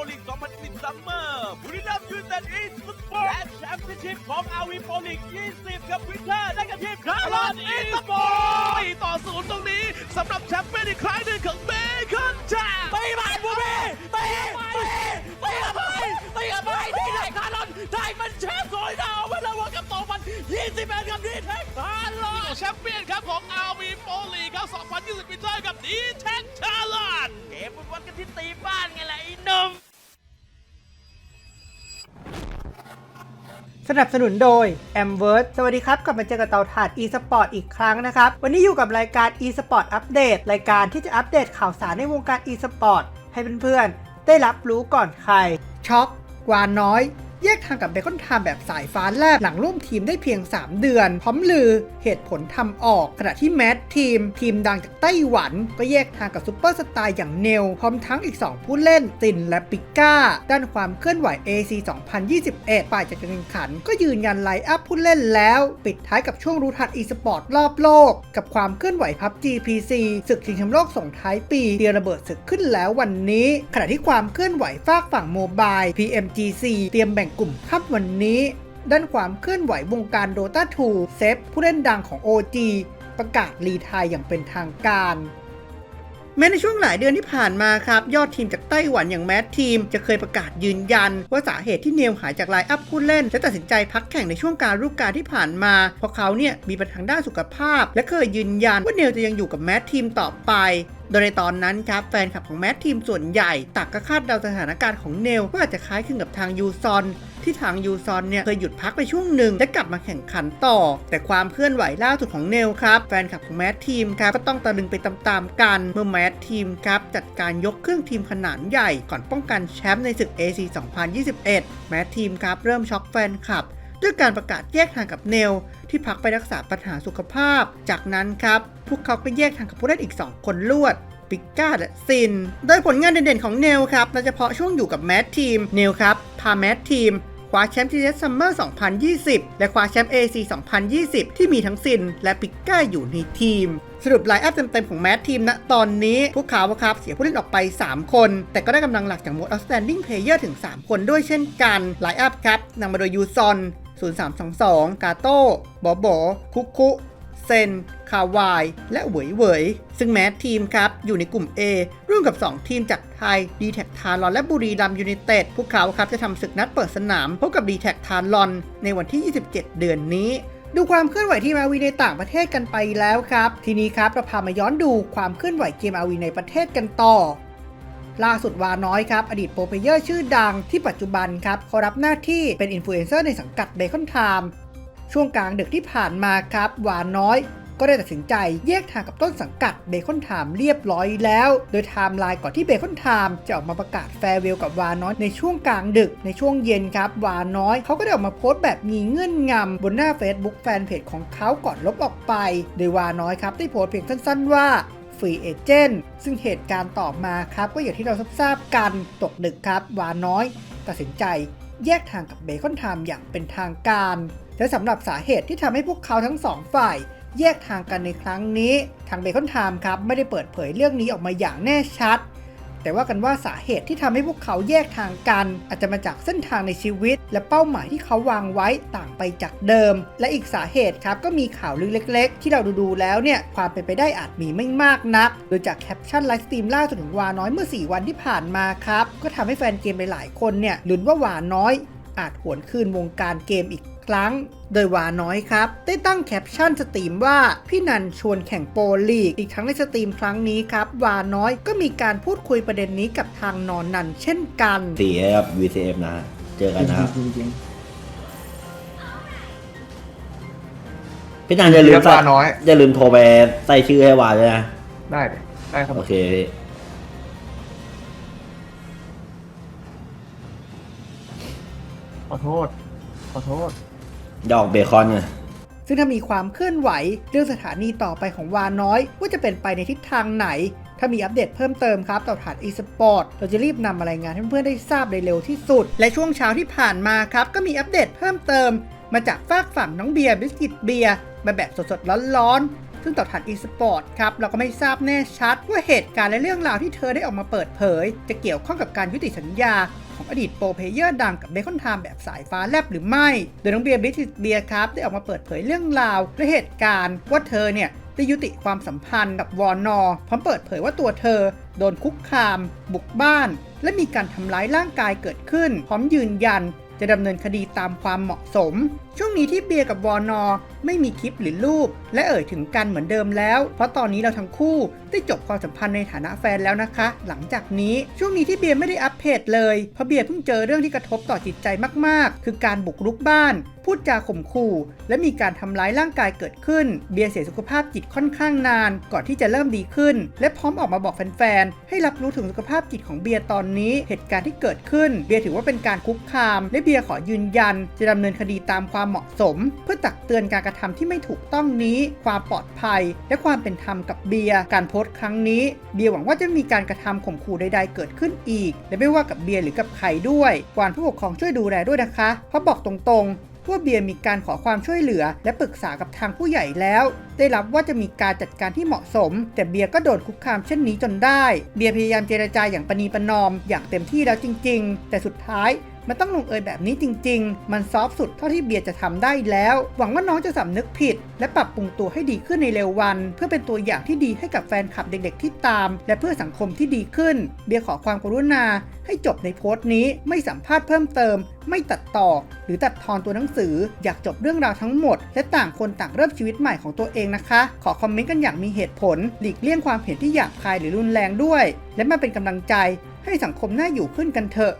ครับอาวีโปลิก2010 ซัมเมอร์บุรีรัมย์ยูไนเต็ดอีสปอร์ตและแชมเปี้ยนชิพของอาวีโปลิก20ครับวินเทอร์ได้กับทีมคาร์ลอนอีสปอร์ตต่อศูนย์ตรงนี้สำหรับแชมเปี้ยนอีกครั้งหนึ่งของเบคอนแชมป์ตีผ่านบูบีตีตีตีกับไปตีกับไปที่ไหนคาร์ลอนได้เป็นแชมป์สวยดาวเวลาวันกับโตมัน21กับดีแท็กคาร์ลอนแชมเปี้ยนครับของอาวีโปลีครับ 2020ปีเตอร์กับดีแท็กชาลอนเกมมันวัดกันที่ตีบ้านไงล่ะไอ้หนุ่ม สนับสนุนโดย a m w o r d สวัสดีครับ กลับมาเจอกับเตาถ่าน e-sport อีกครั้งนะครับ วันนี้อยู่กับรายการ e-sport update รายการที่จะอัปเดตข่าวสารในวงการ e-sport ให้เพื่อนๆ ได้รับรู้ก่อนใคร ช็อกกวานน้อย แยกทางกับเบคอนไทม์แบบสายฟ้าแลบหลังร่วมทีมได้เพียง 3 เดือน พร้อมลือเหตุผลทำออก ขณะที่แมททีม ทีมดังจากไต้หวัน ก็แยกทางกับซูเปอร์สตาร์อย่างเนล พร้อมทั้งอีก 2 ผู้เล่นตินและปิก้า ด้านความเคลื่อนไหว AC 2021ฝ่ายจัดการแข่งขัน ก็ยืนยันไลน์อัพผู้เล่นแล้ว ปิดท้ายกับช่วงรู้ทันอีสปอร์ตรอบโลก กับความเคลื่อนไหวพับ GPC ศึกชิงแชมป์โลกส่งท้ายปีเตียระเบิดศึกขึ้นแล้ววันนี้ ขณะที่ความเคลื่อนไหวฝากฝั่งโมบาย PMGC เตรียมแบ่งกลุ่มครับวันนี้ ด้านความเคลื่อนไหววงการ Dota 2 เซฟผู้เล่นดังของ OG ประกาศรีไทายอย่างเป็นทางการ แม้ในช่วงหลายเดือนที่ผ่านมาครับ ยอดทีมจากไต้หวันอย่างแมททีม จะเคยประกาศยืนยัน ว่าสาเหตุที่เนมหายจากไลน์อัพผู้เล่นและตัดสินใจพักแข่งในช่วงการฤดูกาลที่ผ่านมา เพราะเขาเนี่ยมีปัญหาด้านสุขภาพ และเคยยืนยันว่าเนลจะยังอยู่กับแมททีมต่อไปโดยในตอนนั้นครับแฟนคลับของแมททีมส่วนใหญ่ต่างก็คาดเดาสถานการณ์ของเนลว่าอาจจะคล้ายคลึงกับทางยูซอน ที่ทางยูซอนเนี่ยเคยหยุดพักไปช่วงหนึ่งและกลับมาแข่งขันต่อ แต่ความเคลื่อนไหวล่าสุดของเนลครับแฟนคลับของแมททีมครับก็ต้องตะลึงไปตามๆกัน เมื่อแมททีมครับจัดการยกเครื่องทีมขนาดใหญ่ก่อนป้องกันแชมป์ในศึก AC 2021 แมททีมครับเริ่มช็อกแฟนคลับด้วยการประกาศแยกทางกับเนล ที่พักไปรักษาปัญหาสุขภาพ จากนั้นครับพวกเขาก็แยกทางกับผู้เล่นอีก 2 คนลวดปิก้าและซิน โดยผลงานเด่นๆของเนลครับโดยเฉพาะช่วงอยู่กับแมททีม เนลครับ พาแมททีม คว้าแชมป์ทีเอสซัมเมอร์ 2020 และคว้าแชมป์ AC 2020 ที่มีทั้งซิน และปิก้าอยู่ในทีม สรุปไลน์อัพเต็ม ๆ ของแมททีมณตอนนี้พวกเขาครับเสียผู้เล่นออกไป 3 คน แต่ก็ได้กำลังหลักจาก Most Outstanding Player ถึง 3 คนด้วยเช่นกันไลน์อัพครับนำมาโดยยูซอน 0322 กาโต้บอบอคุกคุเซน คาวาย และเหวยเหวย ซึ่งแม้ทีมครับ อยู่ในกลุ่ม A ่มกับ 2 ทีมจากไทย d t แท็ทารอนและบุรีรัมยูไนเต็ดพวกเขาครับจะทำศึกนัดเปิดสนามพบกับ d t แท็ทารอนในวันที่ 27 เดือนนี้ ดูความเคลื่อนไหวที่มาวีในต่างประเทศกันไปแล้วครับ ทีนี้ครับเราพามาย้อนดูความเคลื่อนไหวเกมอาวีในประเทศกันต่อล่าสุดวาน้อยครับ อดีตโปรเพเยอร์ชื่อดังที่ปัจจุบันครับเขารับหน้าที่เป็นอินฟลูเอนเซอร์ในสังกัดเบคอนไทม์ช่วงกลางดึกที่ผ่านมาครับ วาน้อย ก็ได้ตัดสินใจแยกทางกับต้นสังกัดเบคอนไทม์เรียบร้อยแล้ว โดยไทม์ไลน์ก่อนที่เบคอนไทม์จะออกมาประกาศแฟร์เวลกับวาน้อยในช่วงกลางดึกในช่วงเย็นครับ วาน้อยเขาก็ได้ออกมาโพสต์แบบมีเงื่อนงำบนหน้า Facebook แฟนเพจของเขาก่อนลบออกไป โดยวาน้อยครับได้โพสต์เพียงสั้น ๆ ว่าฟรีเอเจนต์ซึ่งเหตุการณ์ต่อมาครับ ก็อย่างที่เราทราบกันตกดึกครับ วาน้อยตัดสินใจแยกทางกับเบคอนไทม์อย่างเป็นทางการ และสำหรับสาเหตุที่ทำให้พวกเขาทั้งสองฝ่าย แยกทางกันในครั้งนี้ ทางเบคอนไทม์ครับไม่ได้เปิดเผยเรื่องนี้ออกมาอย่างแน่ชัด แต่ว่ากันว่าสาเหตุที่ทำให้พวกเขาแยกทางกัน อาจจะมาจากเส้นทางในชีวิต และเป้าหมายที่เขาวางไว้ต่างไปจากเดิม และอีกสาเหตุครับก็มีข่าวลือเล็ก ๆ ที่เราดูๆแล้วเนี่ยความเป็นไปได้อาจมีไม่มากนัก โดยจากแคปชั่นไลฟ์สตรีมล่าสุดของวาน้อยเมื่อ 4 วันที่ผ่านมาครับก็ทำให้แฟนเกมหลายๆคนเนี่ยลุ้นว่าวาน้อย อาจหวนคืนวงการเกมอีกครั้ง โดยวาน้อยครับ ได้ตั้งแคปชั่นสตรีมว่า พี่นันชวนแข่งโปรลีก อีกทั้งในสตรีมครั้งนี้ครับ วาน้อยก็มีการพูดคุยประเด็นนี้กับทางนอนนันเช่นกันสี่ครับ VCF นะฮะเจอกันนะครับจริงพี่นันอย่าลืมเรียกใส่วาน้อย อย่าลืมโทรไปใส่ชื่อให้วาด้วยนะๆได้เลยได้ครับ โอเคพี่ขอโทษ ขอโทษ ดอกเบคอนไงซึ่งถ้ามีความเคลื่อนไหวเรื่องสถานีต่อไปของวาน้อย ว่าจะเป็นไปในทิศทางไหน ถ้ามีอัปเดตเพิ่มเติมครับต่อฐาน e-sport เราจะรีบนำมารายงานให้เพื่อนๆได้ทราบโดยเร็วที่สุด และช่วงเช้าที่ผ่านมาครับ ก็มีอัปเดตเพิ่มเติม มาจากฝากฝั่งน้องเบียร์บิสกิตเบียร์มาแบบสดๆร้อนๆซึ่งต่อถัด e-sport ครับเราก็ไม่ทราบแน่ชัดว่าเหตุการณ์และเรื่องราวที่เธอได้ออกมาเปิดเผย จะเกี่ยวข้องกับการยุติสัญญา ของอดีตโปรเพเยอร์ดังกับเบคอนไทม์แบบสายฟ้าแลบหรือไม่ โดยน้องเบียร์บริทิเบียร์ครับได้ออกมาเปิดเผยเรื่องราวและเหตุการณ์ว่าเธอเนี่ยได้ยุติความสัมพันธ์กับวอนอพร้อมเปิดเผยว่าตัวเธอ โดนคุกคาม บุกบ้าน และมีการทำร้ายร่างกายเกิดขึ้น พร้อมยืนยัน จะดำเนินคดีตามความเหมาะสม ช่วงนี้ที่เบียร์กับวอนอไม่มีคลิปหรือรูป และเอ่ยถึงกันเหมือนเดิมแล้ว เพราะตอนนี้เราทั้งคู่ได้จบความสัมพันธ์ในฐานะแฟนแล้วนะคะ หลังจากนี้ช่วงนี้ที่เบียร์ไม่ได้อัปเดตเลยเพราะเบียร์เพิ่งเจอเรื่องที่กระทบต่อจิตใจมากๆ คือการบุกรุกบ้าน พูดจาข่มขู่ และมีการทำร้ายร่างกายเกิดขึ้น เบียร์เสียสุขภาพจิตค่อนข้างนาน ก่อนที่จะเริ่มดีขึ้น และพร้อมออกมาบอกแฟนๆให้รับรู้ถึงสุขภาพจิตของเบียร์ตอนนี้ เหตุการณ์ที่เกิดขึ้น เบียร์ถือว่าเป็นการคุกคาม และเบียร์ขอยืนยัน จะดำเนินคดีตามความเหมาะสม เพื่อตักเตือนการระทำที่ไม่ถูกต้องนี้ ความปลอดภัย และความเป็นธรรมกับเบียร์การโพสต์ครั้งนี้ เบียร์หวังว่าจะมีการกระทำข่มขู่ใด ๆ เกิดขึ้นอีก และไม่ว่ากับเบียร์หรือกับใครด้วยกวานผู้ปกครองช่วยดูแลด้วยนะคะเพราะบอกตรงๆว่าเบียร์มีการขอความช่วยเหลือ และปรึกษากับทางผู้ใหญ่แล้ว ได้รับว่าจะมีการจัดการที่เหมาะสม แต่เบียร์ก็โดนคุกคามเช่นนี้จนได้ เบียร์พยายามเจรจาอย่างประนีประนอม อย่างเต็มที่แล้วจริง ๆ แต่สุดท้ายมันต้องลงเอยแบบนี้จริง ๆ มันซอฟสุดเท่าที่เบียร์จะทำได้แล้ว หวังว่าน้องจะสำนึกผิด และปรับปรุงตัวให้ดีขึ้นในเร็ววัน เพื่อเป็นตัวอย่างที่ดีให้กับแฟนคลับเด็ก ๆ ที่ตาม และเพื่อสังคมที่ดีขึ้น เบียร์ขอความกรุณาให้จบในโพสต์นี้ไม่สัมภาษณ์เพิ่มเติม ไม่ตัดต่อ หรือตัดทอนตัวหนังสือ อยากจบเรื่องราวทั้งหมด และต่างคนต่างเริ่มชีวิตใหม่ของตัวเองนะคะ ขอคอมเมนต์กันอย่างมีเหตุผล หลีกเลี่ยงความเห็นที่หยาบคายหรือรุนแรงด้วย และมาเป็นกำลังใจให้สังคมน่าอยู่ขึ้นกันเถอะ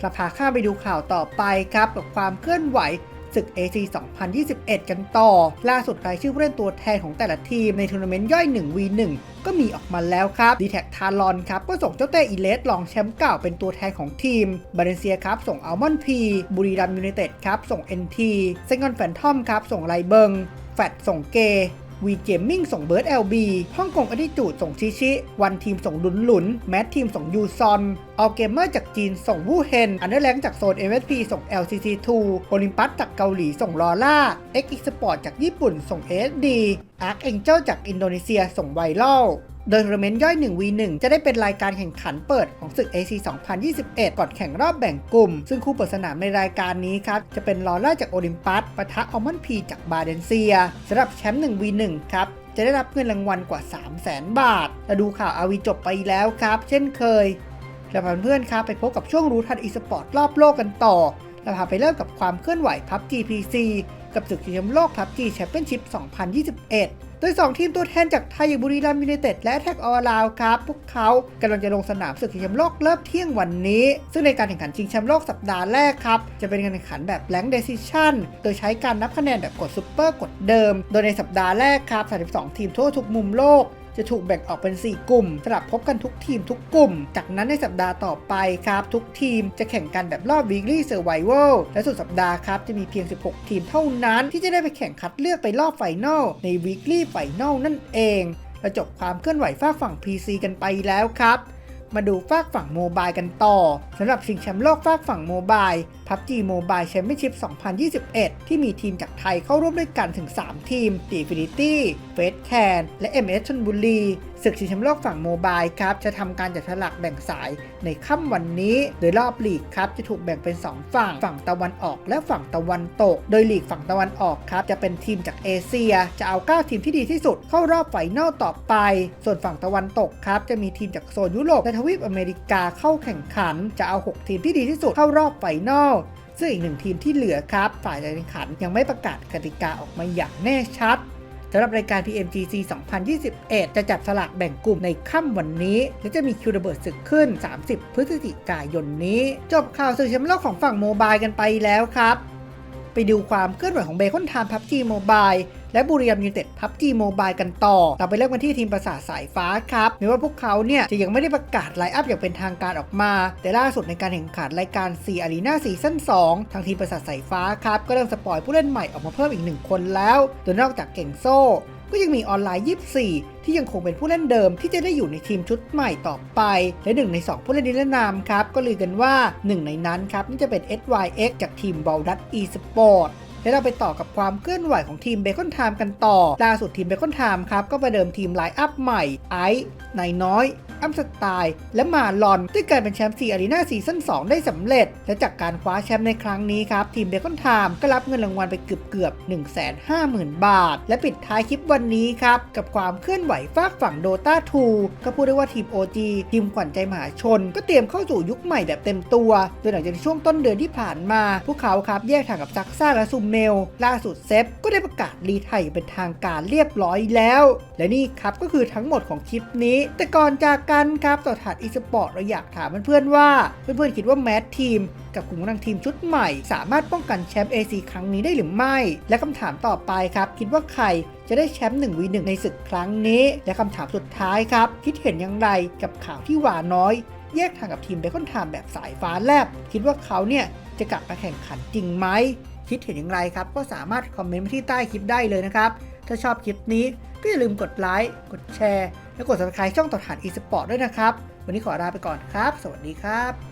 เราพาข้าไปดูข่าวต่อไปครับกับความเคลื่อนไหวศึก AC 2021 กันต่อ ล่าสุดรายชื่อผู้เล่นตัวแทนของแต่ละทีมในทัวร์นาเมนต์ย่อย 1v1 ก็มีออกมาแล้วครับดีแท็กทารอนครับ ก็ส่งเจ้าเต้อีเลสรองแชมป์เก่าเป็นตัวแทนของทีมบาเลนเซียครับ ส่งอัลมอนพีบุรีรัมยูไนเต็ดครับ ส่ง NT เซงอนแฟนทอมครับ ส่งไลเบิงแฟดส่งเก วีเกมมิ่งส่งเบิร์ดเอลบีฮ่องกงอดิจูดส่งชิชิ วันทีมส่งหลุนหลุน แมททีมส่งยูซอนอาเกมเมอร์จากจีนส่งวูเฮน อันเดอร์แลงจากโซน MSP ส่ง LCC2 โอลิมปัสจากเกาหลีส่งลอล่า X e s p o r t จากญี่ปุ่นส่ง SD Arc Angel จากอินโดนีเซียส่งไวรัล โดยทัวร์นาเมนต์ย่อย 1v1 จะได้เป็นรายการแข่งขันเปิดของศึก AC 2021 ก่อนแข่งรอบแบ่งกลุ่ม ซึ่งคู่เปิดสนามในรายการนี้ครับ จะเป็นลอร่าจากโอลิมปัสปะทะอัลมอนพีจากบาเดนเซียสำหรับแชมป์ 1v1 ครับจะได้รับเงินรางวัลกว่า 3 0 0 0 0 0บาทและดูข่าวอาวีจบไปแล้วครับ เช่นเคยแล้วเพื่อนๆครับไปพบกับช่วงรู้ทันอีสปอร์ตรอบโลกกันต่อเราพาไปเริ่มกับความเคลื่อนไหวพับ GPC กับศึกชิงแชมป์โลกพับ G Championship 2021 โดย 2 ทีมตัวแทนจากไทยอย่างบุรีรัมย์ยูไนเต็ดและแท็กออลาวครับ พวกเขากำลังจะลงสนามศึกชิงแชมป์โลกเริ่มเที่ยงวันนี้ ซึ่งในการแข่งขันชิงแชมป์โลกสัปดาห์แรกครับ จะเป็นการแข่งขันแบบแ a งค์เดซิชันโดยใช้การนับคะแนนแบบกดซูเปอร์กดเดิม โดยในสัปดาห์แรกครับ 32 ทีมทั่วทุกมุมโลก จะถูกแบ่งออกเป็น 4 กลุ่มสลับพบกันทุกทีมทุกกลุ่ม จากนั้นในสัปดาห์ต่อไปครับ ทุกทีมจะแข่งกันแบบรอบ Weekly Survival และสุดสัปดาห์ครับ จะมีเพียง 16 ทีมเท่านั้น ที่จะได้ไปแข่งคัดเลือกไปรอบไฟนอลใน Weekly Final นั่นเองและจบความเคลื่อนไหวฝากฝั่ง PC กันไปแล้วครับ มาดูฝากฝั่งโมบายกันต่อสำหรับชิงแชมป์โลกฝากฝั่งโมบาย PUBG Mobile Championship 2021 ที่มีทีมจากไทยเข้าร่วมด้วยกันถึง 3 ทีม t i f i n i t y f a c e Can และ MS ชนบุรี ศึกชิงแชมป์โลกฝั่งโมบายครับจะทำการจัดฉลากแบ่งสายในค่ำวันนี้ โดยรอบลีกครับจะถูกแบ่งเป็น 2 ฝั่ง ฝั่งตะวันออกและฝั่งตะวันตก โดยลีกฝั่งตะวันออกครับจะเป็นทีมจากเอเชีย จะเอา 9 ทีมที่ดีที่สุดเข้ารอบไฟนอลต่อไป ส่วนฝั่งตะวันตกครับจะมีทีมจากโซนยุโรปและทวีปอเมริกาเข้าแข่งขัน จะเอา 6 ทีมที่ดีที่สุดเข้ารอบไฟนอลซึ่งอีกหนึ่งทีมที่เหลือครับ ฝ่ายการแข่งขันยังไม่ประกาศกติกาออกมาอย่างแน่ชัด สำหรับรายการ PMGC 2021 จะจับสลากแบ่งกลุ่มในค่ำวันนี้ และจะมีคิวระเบิดศึกขึ้น 30 พฤศจิกายนนี้ จบข่าวสื่อแชมป์โลกของฝั่งโมบายกันไปแล้วครับ ไปดูความเคลื่อนไหวของเบคอนไทม์พับจีโมบาย และบุรีรัมย์ยูไนเต็ดพับจีโมบายกันต่อเราไปเริ่มกันที่ทีมประสาทสายฟ้าครับแม้ว่าพวกเขาเนี่ยจะยังไม่ได้ประกาศไลน์อัพอย่างเป็นทางการออกมา แต่ล่าสุดในการแข่งขันรายการ C Arena ซีซั่น2ทางทีมประสาทสายฟ้าครับก็เริ่มสปอยผู้เล่นใหม่ออกมาเพิ่มอีกหนึ่งคนแล้วโดยนอกจากเก่งโซ่ก็ยังมีออนไลน์ 24 ที่ยังคงเป็นผู้เล่นเดิมที่จะได้อยู่ในทีมชุดใหม่ต่อไป และหนึ่งใน 2 ผู้เล่นนิรนามครับ ก็ลือกันว่าหนึ่งในนั้นครับนี่จะเป็น SYX จากทีม w a l d u t eSport และเราไปต่อกับความเคลื่อนไหวของทีมเบคอนไทม์กันต่อ ล่าสุดทีมเบคอนไทม์ครับก็ประเดิมทีมไลน์อัพใหม่ไอซ์นายน้อย อัมสไตล์และมาลอนด้วยการเป็นแชมป์ซีอารีนาซีซั่น2ได้สำเร็จ และจากการคว้าแชมป์ในครั้งนี้ครับ ทีมเบคอนไทม์ก็รับเงินรางวัลไปเกือบเกือบ150,000 บาท และปิดท้ายคลิปวันนี้ครับ กับความเคลื่อนไหวฝากฝั่ง Dota 2ก็พูดได้ว่าทีม OG ทีมขวัญใจมหาชน ก็เตรียมเข้าสู่ยุคใหม่แบบเต็มตัวโดยหลังจากช่วงต้นเดือนที่ผ่านมา พวกเขาครับแยกทางกับซักซ่าและซูมเมล ล่าสุดเซฟก็ได้ประกาศรีไทยเป็นทางการเรียบร้อยแล้ว และนี่ครับก็คือทั้งหมดของคลิปนี้ แต่ก่อนจากกันครับต่อถาดอีสปอร์ตเราอยากถามเพื่อนๆว่า เพื่อนๆคิดว่าแมททีม กับกลุ่มกำลังทีมชุดใหม่ สามารถป้องกันแชมป์ AC ครั้งนี้ได้หรือไม่ และคำถามต่อไปครับ คิดว่าใครจะได้แชมป์1 v 1ในศึกครั้งนี้ และคำถามสุดท้ายครับ คิดเห็นอย่างไรกับข่าวที่หวาน้อย แยกทางกับทีมเบคอนไทม์แบบสายฟ้าแลบ คิดว่าเขาเนี่ยจะกลับมาแข่งขันจริงไหมคิดเห็นอย่างไรครับ ก็สามารถคอมเมนต์มาที่ใต้คลิปได้เลยนะครับ ถ้าชอบคลิปนี้ก็อย่าลืมกดไลค์กดแชร์และกด subscribe ช่องต่อฐาน e-sport ด้วยนะครับ วันนี้ขอลาไปก่อนครับ สวัสดีครับ